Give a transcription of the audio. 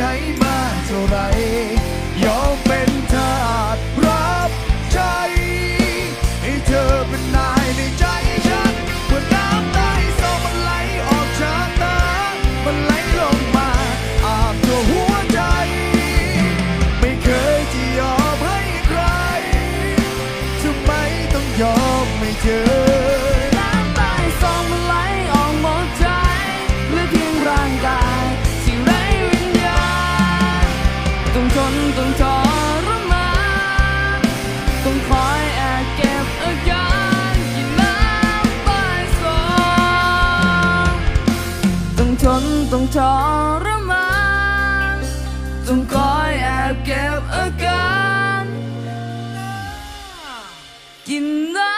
ใช้มากเท่าไหร่ยอมเป็นทาสรับใจให้เธอเป็นนายในใจฉันเมื่อน้ำตาเศร้มันไหลออกจากตา มันไหลลงมาอาบตัวหัวใจ ไม่เคยจะยอมให้ใครทำไมต้องยอมไม่เจอ นต้องทรมานต้องคอยแอบเก็บอาการกินน้ำใบสองต้องทนต้องทรมานต้องคอยแอบเก็บอาการกินน้ำ